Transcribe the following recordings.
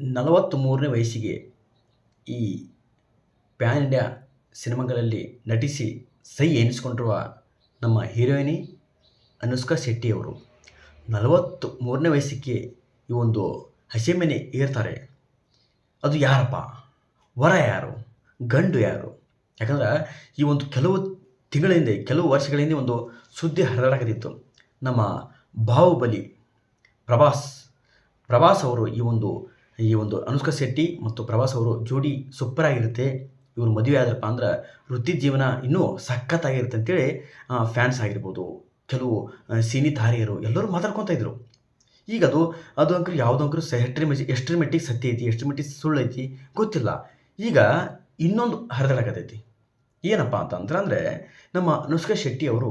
ನಲವತ್ತ್ಮೂರನೇ ವಯಸ್ಸಿಗೆ ಈ PAN India ಸಿನಿಮಾಗಳಲ್ಲಿ ನಟಿಸಿ ಸೈ ಎನಿಸಿಕೊಂಡಿರುವ ನಮ್ಮ ಹೀರೋಯಿನಿ ಅನುಷ್ಕಾ ಶೆಟ್ಟಿಯವರು ನಲವತ್ತು ಮೂರನೇ ವಯಸ್ಸಿಗೆ ಈ ಒಂದು ಹಸೆಮೆನೆ ಏರ್ತಾರೆ. ಅದು ಯಾರಪ್ಪ? ವರ ಯಾರು? ಗಂಡು ಯಾರು? ಯಾಕಂದ್ರೆ ಈ ಒಂದು ಕೆಲವು ತಿಂಗಳ ಹಿಂದೆ ಕೆಲವು ವರ್ಷಗಳ ಹಿಂದೆ ಒಂದು ಸುದ್ದಿ ಹರಿದಾಡಕತ್ತಿತ್ತು ನಮ್ಮ ಬಾಹುಬಲಿ ಪ್ರಭಾಸ್ ಪ್ರಭಾಸ್ ಅವರು ಈ ಒಂದು ಈ ಒಂದು ಅನುಷ್ಕಾ ಶೆಟ್ಟಿ ಮತ್ತು ಪ್ರವಾಸ್ ಅವರು ಜೋಡಿ ಸೂಪರ್ ಆಗಿರುತ್ತೆ. ಇವರು ಮದುವೆ ಆದ್ರಪ್ಪ ಅಂದ್ರೆ ವೃತ್ತಿ ಜೀವನ ಇನ್ನೂ ಸಖತ್ತಾಗಿರುತ್ತೆ ಅಂತೇಳಿ ಫ್ಯಾನ್ಸ್ ಆಗಿರ್ಬೋದು, ಕೆಲವು ಸಿನಿ ತಾರೆಯರು ಎಲ್ಲರೂ ಮಾತಾಡ್ಕೊತಾ ಇದ್ರು. ಈಗ ಅದು ಅದು ಅಂಕರು ಯಾವುದಂಕರು ಎಷ್ಟರ ಮೆಜಿ ಎಷ್ಟರ ಮಟ್ಟಿಗೆ ಸತ್ಯ ಐತಿ ಎಷ್ಟರ ಮಟ್ಟಿಗೆ ಸುಳ್ಳು ಐತಿ, ಗೊತ್ತಿಲ್ಲ. ಈಗ ಇನ್ನೊಂದು ಹರಿದಾಡಕತ್ತೈತಿ ಏನಪ್ಪ ಅಂತಂದ್ರೆ ಅಂದರೆ ನಮ್ಮ ಅನುಷ್ಕಾ ಶೆಟ್ಟಿ ಅವರು,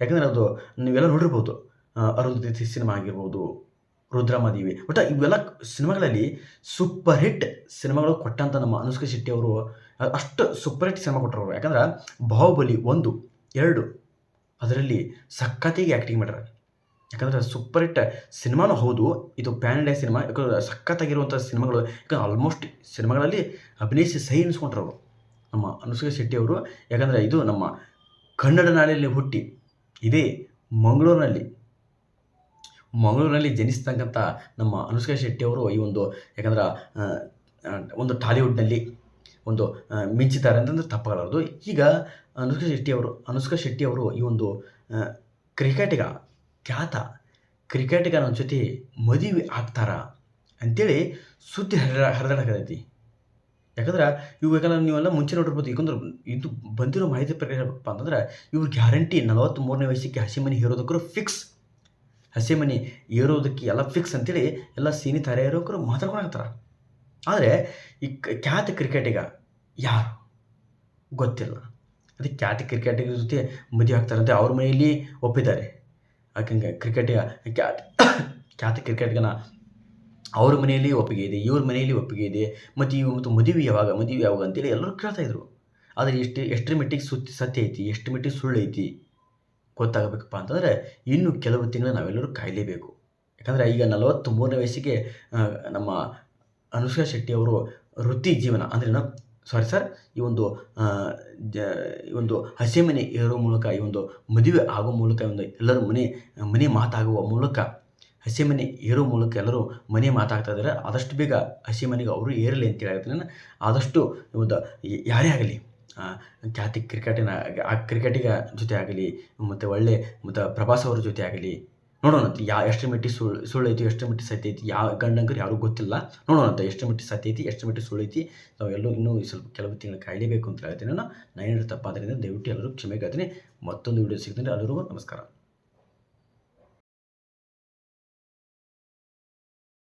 ಯಾಕಂದ್ರೆ ಅದು ನೀವೆಲ್ಲ ನೋಡಿರ್ಬೋದು ಅರುಂಧತಿ ಸಿನಿಮಾ ಆಗಿರ್ಬೋದು ರುದ್ರಮಾದೇವಿ. ಒಟ್ಟು ಇವೆಲ್ಲ ಸಿನಿಮಾಗಳಲ್ಲಿ ಸೂಪರ್ ಹಿಟ್ ಸಿನಿಮಾಗಳು ಕೊಟ್ಟಂಥ ನಮ್ಮ ಅನುಷ್ಕಾ ಶೆಟ್ಟಿ ಅವರು ಅಷ್ಟು ಸೂಪರ್ ಹಿಟ್ ಸಿನಿಮಾ ಕೊಟ್ಟರು ಅವರು. ಯಾಕಂದ್ರೆ, ಬಾಹುಬಲಿ ಒಂದು, ಎರಡು, ಅದರಲ್ಲಿ ಸಖತ್ತಾಗಿ ಆ್ಯಕ್ಟಿಂಗ್ ಮಾಡ್ಯಾರ. ಯಾಕಂದ್ರೆ ಸೂಪರ್ ಹಿಟ್ ಸಿನಿಮಾನೂ ಹೌದು, ಇದು ಪ್ಯಾನ್ ಇಂಡಿಯಾ ಸಿನಿಮಾ, ಯಾಕಂದ್ರೆ ಸಖತ್ತಾಗಿರುವಂಥ ಸಿನಿಮಾಗಳು, ಯಾಕಂದ್ರೆ ಆಲ್ಮೋಸ್ಟ್ ಸಿನಿಮಾಗಳಲ್ಲಿ ಅಭಿನಯಿಸಿ ಸಹಿ ಎನಿಸ್ಕೊಂಡ್ರು ಅವರು. ನಮ್ಮ ಅನುಷ್ಕಾ ಶೆಟ್ಟಿ ಅವರು, ಯಾಕಂದರೆ ಇದು ನಮ್ಮ ಕನ್ನಡ ನಾಡಿನಲ್ಲಿ ಹುಟ್ಟಿ, ಇದೇ ಮಂಗಳೂರಿನಲ್ಲಿ ಮಂಗಳೂರಿನಲ್ಲಿ ಜನಿಸ್ತಕ್ಕಂಥ ನಮ್ಮ ಅನುಷ್ಕಾ ಶೆಟ್ಟಿ ಅವರು ಈ ಒಂದು, ಯಾಕಂದ್ರೆ ಒಂದು ಟಾಲಿವುಡ್ನಲ್ಲಿ ಒಂದು ಮಿಂಚಿದ್ದಾರೆ ಅಂತಂದ್ರೆ ತಪ್ಪಾಗಲಾರದು ಈಗ ಅನುಷ್ಕಾ ಶೆಟ್ಟಿ ಅವರು, ಅನುಷ್ಕಾ ಶೆಟ್ಟಿ ಅವರು ಈ ಒಂದು ಕ್ರಿಕೆಟಿಗ, ಖ್ಯಾತ ಕ್ರಿಕೆಟಿಗನ ಜೊತೆ ಮದುವೆ ಆಗ್ತಾರ ಅಂತೇಳಿ ಸುದ್ದಿ ಹರಿದ ಹರಿದಾಡಕತ್ತೈತಿ ಯಾಕಂದ್ರೆ, ಇವು ಯಾಕಂದ್ರೆ ನೀವೆಲ್ಲ ಮುಂಚೆ ನೋಡಿರ್ಬೋದು ಯಾಕಂದ್ರೆ ಇದು ಬಂದಿರೋ ಮಾಹಿತಿ ಪ್ರಕಾರ ಅಂತಂದ್ರೆ, ಇವ್ರು ಗ್ಯಾರಂಟಿ ನಲವತ್ತ್ಮೂರನೇ ವಯಸ್ಸಿಗೆ ಹಸಿಮನಿ ಹೇರೋದಕ್ಕೂ ಫಿಕ್ಸ್ ಹಸಿಮನಿ ಏರೋದಕ್ಕೆ ಎಲ್ಲ ಫಿಕ್ಸ್ ಅಂತೇಳಿ ಎಲ್ಲ ಸೀನಿ ತಾರೆಯರೋಕರು ಮಾತಾಡ್ಕೊಳಕತ್ತಾರ ಆದರೆ ಈ ಖ್ಯಾತ ಕ್ರಿಕೆಟಿಗ ಯಾರು? ಗೊತ್ತಿಲ್ಲ. ಅದಕ್ಕೆ ಖ್ಯಾತ ಕ್ರಿಕೆಟಿಗ ಜೊತೆ ಮದುವೆ ಆಗ್ತಾರಂತೆ ಅವ್ರ ಮನೆಯಲ್ಲಿ ಒಪ್ಪಿದ್ದಾರೆ. ಯಾಕಂಗೆ ಕ್ರಿಕೆಟಿಗ ಖ್ಯಾತ ಖ್ಯಾತ ಕ್ರಿಕೆಟ್ಗನ ಅವ್ರ ಮನೆಯಲ್ಲಿ ಒಪ್ಪಿಗೆ ಇದೆ, ಇವ್ರ ಮನೆಯಲ್ಲಿ ಒಪ್ಪಿಗೆ ಇದೆ, ಮತ್ತು ಇವು ಮತ್ತು ಮದುವೆ ಯಾವಾಗ ಮದುವೆ ಯಾವಾಗ ಅಂತೇಳಿ ಎಲ್ಲರೂ ಕೇಳ್ತಾಯಿದ್ರು ಆದರೆ ಎಷ್ಟು, ಎಷ್ಟರ ಮಟ್ಟಿಗೆ ಸುತ್ತಿ ಸತ್ಯ ಐತಿ, ಎಷ್ಟು ಮಟ್ಟಿಗೆ ಸುಳ್ಳು ಐತಿ ಗೊತ್ತಾಗಬೇಕಪ್ಪ ಅಂತಂದರೆ ಇನ್ನು ಕೆಲವು ತಿಂಗಳು ನಾವೆಲ್ಲರೂ ಕಾಯಲೇಬೇಕು. ಯಾಕಂದರೆ ಈಗ ನಲವತ್ತು ಮೂರನೇ ವಯಸ್ಸಿಗೆ ನಮ್ಮ ಅನುಷ್ಕಾ ಶೆಟ್ಟಿ ಅವರು ವೃತ್ತಿ ಜೀವನ ಅಂದ್ರೇನು ಸಾರಿ ಸರ್ ಈ ಒಂದು ಈ ಒಂದು ಹಸೆಮನೆ ಏರೋ ಮೂಲಕ, ಈ ಒಂದು ಮದುವೆ ಆಗೋ ಮೂಲಕ ಒಂದು ಎಲ್ಲರೂ ಮನೆ ಮನೆ ಮಾತಾಗುವ ಮೂಲಕ ಹಸಿಮನೆ ಏರೋ ಮೂಲಕ ಎಲ್ಲರೂ ಮನೆ ಮಾತಾಗ್ತಾ ಇದ್ದಾರೆ. ಆದಷ್ಟು ಬೇಗ ಹಸಿಮನೆಗೆ ಅವರು ಏರಲಿ ಅಂತೇಳಿ ಹೇಳ್ತೀನಿ ಆದಷ್ಟು ಒಂದು, ಯಾರೇ ಆಗಲಿ ಖ್ಯಾತಿ ಕ್ರಿಕೆಟಿನ, ಆ ಕ್ರಿಕೆಟಿಗ ಜೊತೆ ಆಗಲಿ ಮತ್ತು ಒಳ್ಳೆ, ಮತ್ತು ಪ್ರಭಾಸ್ ಅವ್ರ ಜೊತೆ ಆಗಲಿ ನೋಡೋಣ ಅಂತ, ಯಾ ಎಷ್ಟರ ಮಟ್ಟಿಗೆ ಸುಳ್ಳು ಸುಳ್ಳು ಐತಿ ಎಷ್ಟರ ಮಟ್ಟಿಗೆ ಸತ್ಯ ಐತಿ ಯಾವ ಗಂಡಂಕರು ಯಾರಿಗೂ ಗೊತ್ತಿಲ್ಲ. ನೋಡೋಣ ಅಂತ ಎಷ್ಟರ ಮಟ್ಟಿಗೆ ಸತ್ಯ ಐತಿ ಎಷ್ಟರ ಮಟ್ಟಿಗೆ ಸುಳ್ಳು ಐತಿ ನಾವೆಲ್ಲೂ ಇನ್ನೂ ಸ್ವಲ್ಪ ಕೆಲವು ತಿಂಗಳು ಕಾಯಲೇಬೇಕು ಅಂತ ಹೇಳ್ತೀನಿ ನಾನು. ನಾನು ತಪ್ಪಾದ್ರಿಂದ ದಯವಿಟ್ಟು ಎಲ್ಲರೂ ಕ್ಷಮೆ ಕೇಳ್ತೀನಿ. ಮತ್ತೊಂದು ವಿಡಿಯೋ ಸಿಗ್ತೀನಿ ಎಲ್ಲರಿಗೂ ನಮಸ್ಕಾರ.